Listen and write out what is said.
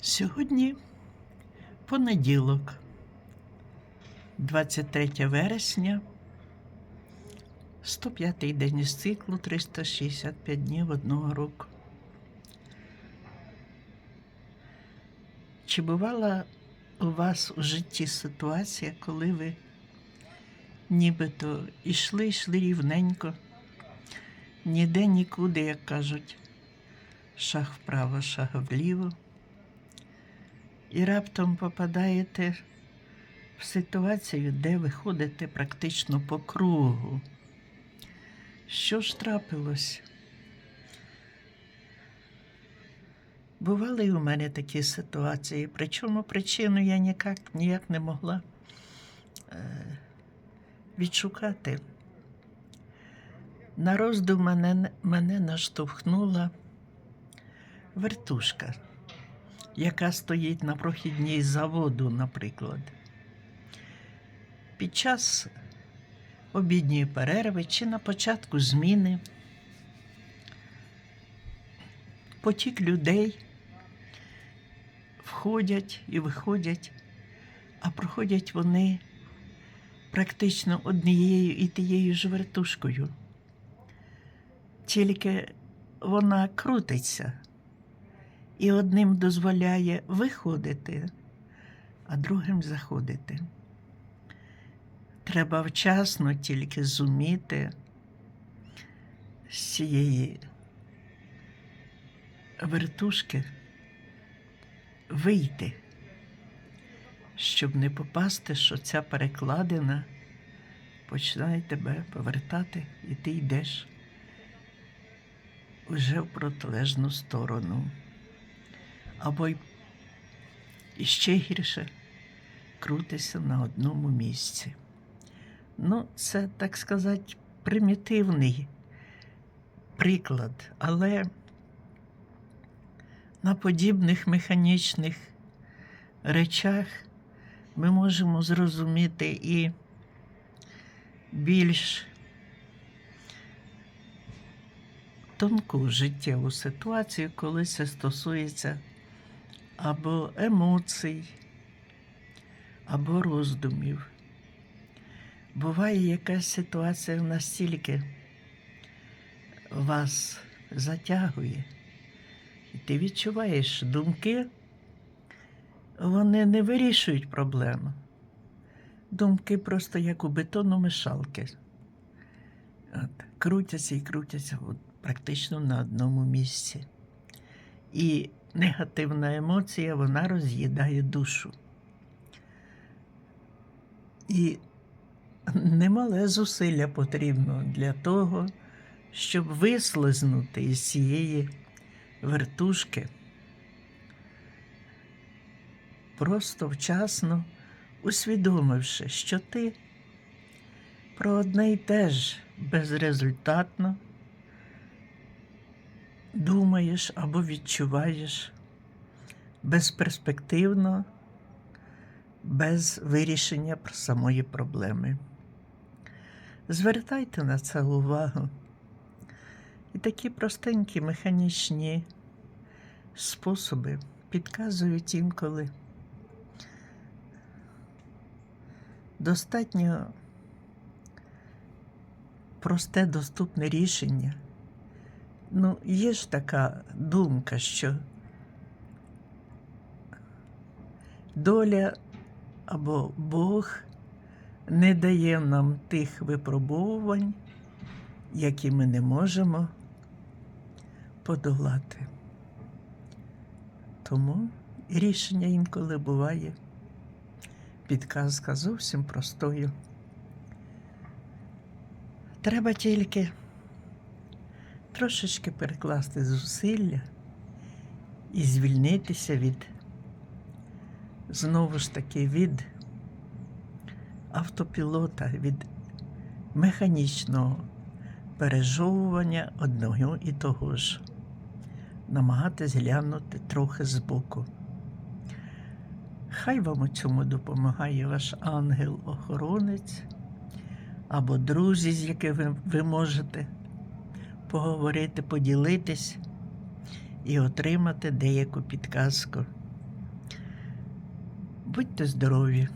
Сьогодні понеділок, 23 вересня, 105-й день із циклу 365 днів одного року. Чи бувала у вас у житті ситуація, коли ви нібито йшли, йшли рівненько, ніде нікуди, як кажуть, шаг вправо, шаг вліво, і раптом попадаєте в ситуацію, де ви ходите практично по кругу. Що ж трапилось? Бували і у мене такі ситуації, причому причину я ніяк, ніяк не могла е, відшукати. На роздум мене, мене наштовхнула вертушка, яка стоїть на прохідній заводу, наприклад. Під час обідньої перерви чи на початку зміни потік людей входять і виходять, а проходять вони практично однією і тією ж вертушкою. Тільки вона крутиться і одним дозволяє виходити, а другим заходити. Треба вчасно тільки зуміти з цієї вертушки вийти, щоб не попасти, що ця перекладина починає тебе повертати, і ти йдеш уже в протилежну сторону. Або й іще гірше крутися на одному місці. Ну, це, так сказати, примітивний приклад, але на подібних механічних речах ми можемо зрозуміти і більш тонку життєву ситуацію, коли це стосується або емоцій, або роздумів. Буває якась ситуація настільки вас затягує, і ти відчуваєш думки, вони не вирішують проблему. Думки просто як у бетономішалки. От, крутяться і крутяться от, практично на одному місці. І негативна емоція вона роз'їдає душу. І немале зусилля потрібно для того, щоб вислизнути із цієї вертушки. Просто вчасно усвідомивши, що ти про одне й те ж безрезультатно думаєш або відчуваєш безперспективно, без вирішення самої проблеми. Звертайте на це увагу. І такі простенькі механічні способи підказують інколи. Достатньо просте доступне рішення. Ну, є ж така думка, що доля або Бог не дає нам тих випробовувань, які ми не можемо подолати. Тому рішення інколи буває підказка зовсім простою. Треба тільки трошечки перекласти зусилля і звільнитися від, знову ж таки, від автопілота, від механічного пережовування одного і того ж, намагатись глянути трохи збоку. Хай вам у цьому допомагає ваш ангел-охоронець або друзі, з якими ви можете поговорити, поділитись і отримати деяку підказку. Будьте здорові!